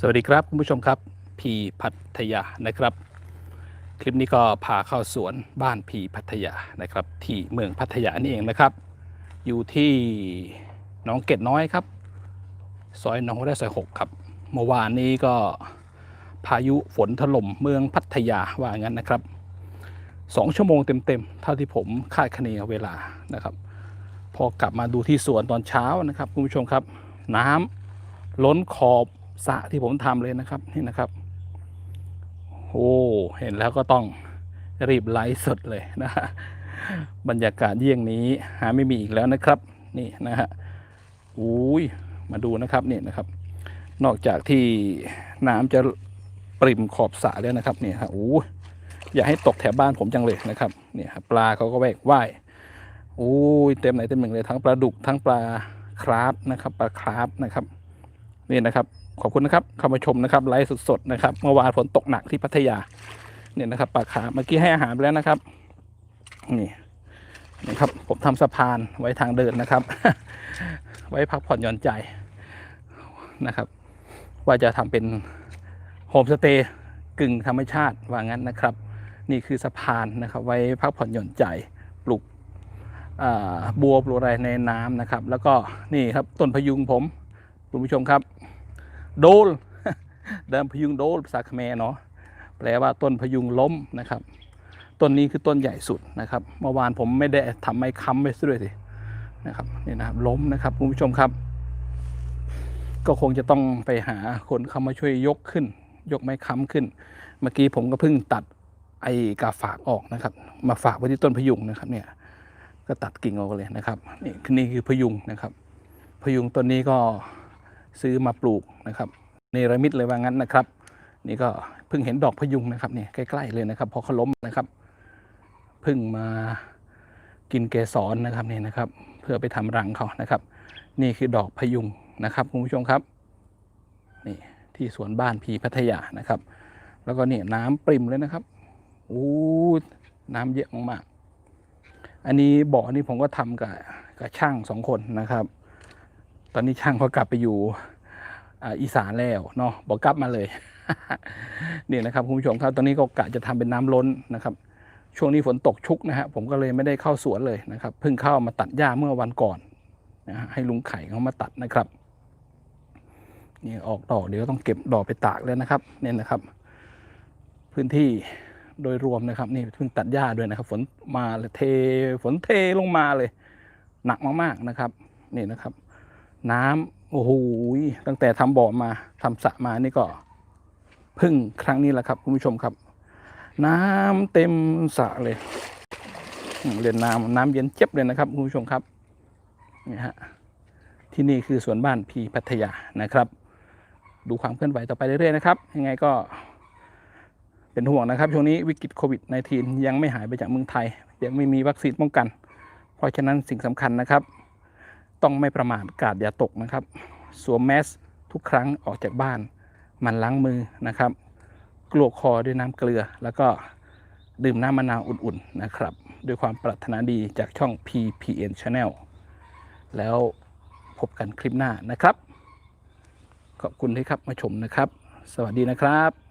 สวัสดีครับคุณผู้ชมครับพีพัทยานะครับ คลิปนี้ก็พาเข้าสวนบ้านพีพัทยานะครับ ที่เมืองพัทยานี่เองนะครับ อยู่ที่หนองเกดน้อยครับ ซอยหนองได้ซอยหกครับเมื่อวานนี้ก็พายุฝนถล่มเมืองพัทยาว่างั้นนะครับสองชั่วโมงเต็มๆเท่าที่ผมคาดคะเนเวลานะครับ พอกลับมาดูที่สวนตอนเช้านะครับคุณผู้ชมครับ น้ำล้นขอบ สะที่ผมทำเลยนะครับนี่นะครับโอ้เห็นแล้วก็ต้องรีบไลฟ์สดเลยนะฮะบรรยากาศเยี่ยงนี้หาไม่มีอีกแล้วนะครับ นี่นะฮะอุ้ยมาดูนะครับนี่นะครับ นอกจากที่น้ำจะปริมขอบสระแล้วนะครับเนี่ยครับโอ้ยอย่าให้ตกแถวบ้านผมจังเลยนะครับ เนี่ยปลาเขาก็แวกว่ายโอ้ยเต็มไหนเต็มหนึ่งเลยทั้งปลาดุกทั้งปลาคราฟนะครับ ปลาคราฟนะครับ นี่นะครับ ขอบคุณนะครับเข้ามาชมนะครับไลฟ์สดๆนะครับ เมื่อวานฝนตกหนักที่พัทยา เนี่ยนะครับปลาขาเมื่อกี้ให้อาหารไปแล้วนะครับนี่นะครับ ผมทำสะพานไว้ทางเดินนะครับ ไว้พักผ่อนหย่อนใจนะครับ ว่าจะทำเป็นโฮมสเตย์กึ่งธรรมชาติว่างั้นนะครับ นี่คือสะพานนะครับ ไว้พักผ่อนหย่อนใจปลูกอ่าบัวปลูกอะไรในน้ำนะครับ แล้วก็นี่ครับต้นพยุงผมคุณผู้ชมครับ โดลเดิมพยุงโดลภาษาเขมรเนาะแปลว่าต้นพยุงล้มนะครับ ต้นนี้คือต้นใหญ่สุดนะครับ เมื่อวานผมไม่ได้ทำไม้ค้ำไว้ซะด้วยสินะครับนี่นะครับล้มนะครับคุณผู้ชมครับ ก็คงจะต้องไปหาคนเข้ามาช่วยยกขึ้น ยกไม้ค้ำขึ้น เมื่อกี้ผมก็เพิ่งตัดไอ้กาฝากออกนะครับ มาฝากไว้ที่ต้นพยุงนะครับ เนี่ย ก็ตัดกิ่งออกเลยนะครับนี่นี่คือพยุงนะครับ พยุงต้นนี้ก็ ซื้อมาปลูกนะครับเนรมิตเลยว่างั้นนะครับ นี่ก็เพิ่งเห็นดอกพยุงนะครับเนี่ยใกล้ๆเลยนะครับ พอเขาล้มนะครับเพิ่งมากินเกสรนะครับนี่นะครับ เพื่อไปทำรังเขานะครับ นี่คือดอกพยุงนะครับคุณผู้ชมครับนี่ที่สวนบ้านพีพัทยานะครับ แล้วก็นี่น้ำปริ่มเลยนะครับอู้น้ำเยอะมากอันนี้บ่อนี่ผมก็ทำกับกับช่างสองคนนะครับ ตอนนี้ช่างเขากลับไปอยู่อ,อีสานแล้วเนาะบอกกลับมาเลยนี่นะครับคุณผู้ชมครับตอนนี้ก็กะจะทำเป็นน้ำล้นนะครับ ช่วงนี้ฝนตกชุกนะฮะผมก็เลยไม่ได้เข้าสวนเลยนะครับเพิ่งเข้ามาตัดหญ้าเมื่อวันก่อนนะฮะให้ลุงไข่เขามาตัดนะครับนี่ออกดอกเดี๋ยวต้องเก็บดอกไปตากแล้วนะครับเนี่ยนะครับ พื้นที่โดยรวมนะครับ นี่เพิ่งตัดหญ้าด้วยนะครับ ฝนมาเลยเทฝนเทลงมาเลย หนักมากๆนะครับ นี่นะครับ น้ำโอ้โหตั้งแต่ทำบ่อมาทำสระมานี่ก็พึ่งครั้งนี้แหละครับคุณผู้ชมครับ น้ำเต็มสระเลยอืมเล่นน้ำน้ำเย็นเจ็บเลยนะครับคุณผู้ชมครับนี่ฮะที่นี่คือสวนบ้านพีพัทยานะครับ ดูความเคลื่อนไหวต่อไปเรื่อยๆนะครับยังไงก็เป็นห่วงนะครับช่วงนี้วิกฤตโควิด -19 ยังไม่หายไปจากเมืองไทย ยังไม่มีวัคซีนป้องกัน เพราะฉะนั้นสิ่งสำคัญนะครับ ต้องไม่ประมาทกาดอย่าตกนะครับ สวมแมสทุกครั้งออกจากบ้าน มันล้างมือนะครับ กลวกคอด้วยน้ำเกลือ แล้วก็ดื่มน้ำมะนาวอุ่นๆนะครับ ด้วยความปรารถนาดีจากช่อง PPN Channel แล้วพบกันคลิปหน้านะครับ ขอบคุณที่ครับมาชมนะครับ สวัสดีนะครับ